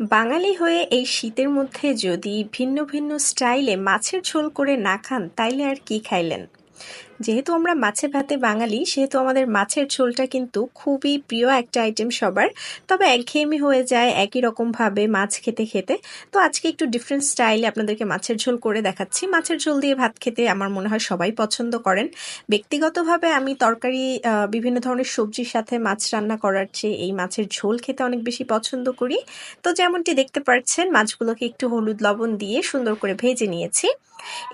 বাঙালি হয়ে এই শীতের মধ্যে যদি ভিন্ন ভিন্ন স্টাইলে মাছের ঝোল করে না খান, তাইলে আর কি খাইলেন? যেহেতু আমরা মাছে ভাতে বাঙালি, সেহেতু আমাদের মাছের ঝোলটা কিন্তু খুবই প্রিয় একটা আইটেম সবার। তবে একঘেয়েমি হয়ে যায় একই রকমভাবে মাছ খেতে খেতে। তো আজকে একটু ডিফারেন্ট স্টাইলে আপনাদেরকে মাছের ঝোল করে দেখাচ্ছি। মাছের ঝোল দিয়ে ভাত খেতে আমার মনে হয় সবাই পছন্দ করেন। ব্যক্তিগতভাবে আমি তরকারি বিভিন্ন ধরনের সবজির সাথে মাছ রান্না করার চেয়ে এই মাছের ঝোল খেতে অনেক বেশি পছন্দ করি। তো যেমনটি দেখতে পাচ্ছেন, মাছগুলোকে একটু হলুদ লবণ দিয়ে সুন্দর করে ভেজে নিয়েছি।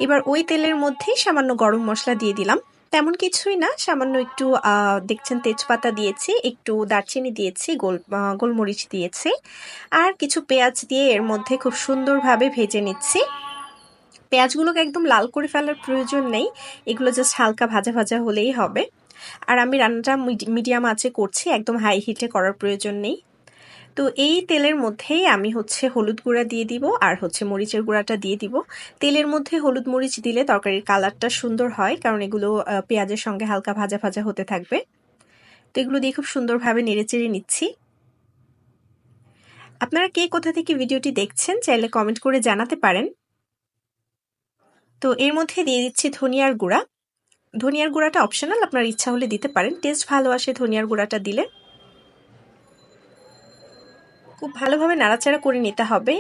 এবার ওই তেলের মধ্যেই সামান্য গরম মশলা দিয়ে দিলাম। তেমন কিছুই না। সামান্য একটু দেখছেন তেজপাতা দিয়েছি, একটু দারচিনি দিয়েছি, গোল গোলমরিচ দিয়েছি। আর কিছু পেঁয়াজ দিয়ে এর মধ্যে খুব সুন্দরভাবে ভেজে নিচ্ছি। পেঁয়াজগুলোকে একদম লাল করে ফেলার প্রয়োজন নেই। এগুলো জাস্ট হালকা ভাজা ভাজা হলেই হবে। আর আমি রান্নাটা মিডিয়াম আঁচে করছি, একদম হাই হিটে করার প্রয়োজন নেই। তো এই তেলের মধ্যেই আমি হচ্ছে হলুদ গুঁড়া দিয়ে দিব আর হচ্ছে মরিচের গুঁড়াটা দিয়ে দিব। তেলের মধ্যে হলুদ মরিচ দিলে তরকারির কালারটা সুন্দর হয়, কারণ এগুলো পেঁয়াজের সঙ্গে হালকা ভাজা ভাজা হতে থাকবে। তো এগুলো দিয়ে খুব সুন্দরভাবে নেড়েচেড়ে নিচ্ছি। আপনারা কে কোথা থেকে ভিডিওটি দেখছেন চাইলে কমেন্ট করে জানাতে পারেন। তো এর মধ্যে দিয়ে দিচ্ছি ধনিয়ার গুঁড়া। ধনিয়ার গুঁড়াটা অপশনাল, আপনার ইচ্ছা হলে দিতে পারেন। টেস্ট ভালো আসে ধনিয়ার গুঁড়াটা দিলে। খুব ভালোভাবে নাড়াচাড়া করে নিতে হবে।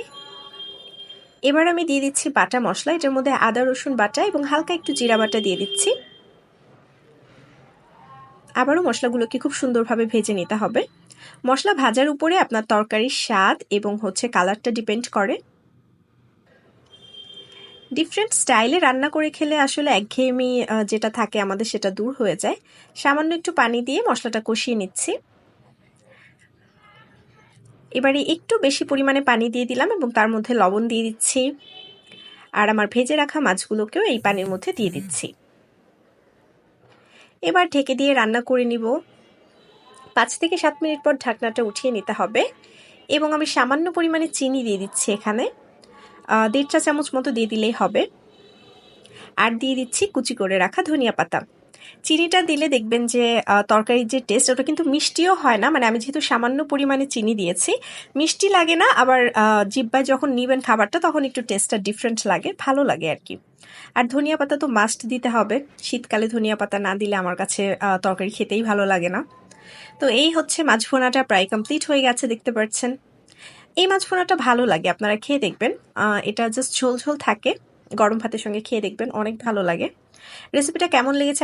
এবার আমি দিয়ে দিচ্ছি বাটা মশলা, এটার মধ্যে আদা, রসুন বাটা এবং হালকা একটু জিরা বাটা দিয়ে দিচ্ছি। আবারও মশলাগুলোকে খুব সুন্দরভাবে ভেজে নিতে হবে। মশলা ভাজার উপরে আপনার তরকারির স্বাদ এবং হচ্ছে কালারটা ডিপেন্ড করে। ডিফারেন্ট স্টাইলে রান্না করে খেলে আসলে একঘেয়েমি যেটা থাকে আমাদের সেটা দূর হয়ে যায়। সামান্য একটু পানি দিয়ে মশলাটা কষিয়ে নিচ্ছি। এবারে একটু বেশি পরিমাণে পানি দিয়ে দিলাম এবং তার মধ্যে লবণ দিয়ে দিচ্ছি। আর আমার ভেজে রাখা মাছগুলোকেও এই পানির মধ্যে দিয়ে দিচ্ছি। এবার ঢেকে দিয়ে রান্না করে নিব। পাঁচ থেকে সাত মিনিট পর ঢাকনাটা উঠিয়ে নিতে হবে এবং আমি সামান্য পরিমাণে চিনি দিয়ে দিচ্ছি এখানে। দেড় চা চামচ মতো দিয়ে দিলেই হবে। আর দিয়ে দিচ্ছি কুচি করে রাখা ধনিয়া পাতা। চিনিটা দিলে দেখবেন যে তরকারির যে টেস্ট ওটা কিন্তু মিষ্টিও হয় না। মানে আমি যেহেতু সামান্য পরিমাণে চিনি দিয়েছি, মিষ্টি লাগে না, আবার জিব্বায় যখন নিবেন খাবারটা, তখন একটু টেস্টটা ডিফারেন্ট লাগে, ভালো লাগে আর কি। আর ধনিয়া পাতা তো মাস্ট দিতে হবে। শীতকালে ধনিয়া পাতা না দিলে আমার কাছে তরকারি খেতেই ভালো লাগে না। তো এই হচ্ছে মাছ ভোনাটা প্রায় কমপ্লিট হয়ে গেছে, দেখতে পাচ্ছেন। এই মাছ ভোনাটা ভালো লাগে, আপনারা খেয়ে দেখবেন। এটা জাস্ট ঝোল ঝোল থাকে, গরম ভাতের সঙ্গে খেয়ে দেখবেন, অনেক ভালো লাগে। রেসিপিটা কেমন লেগেছে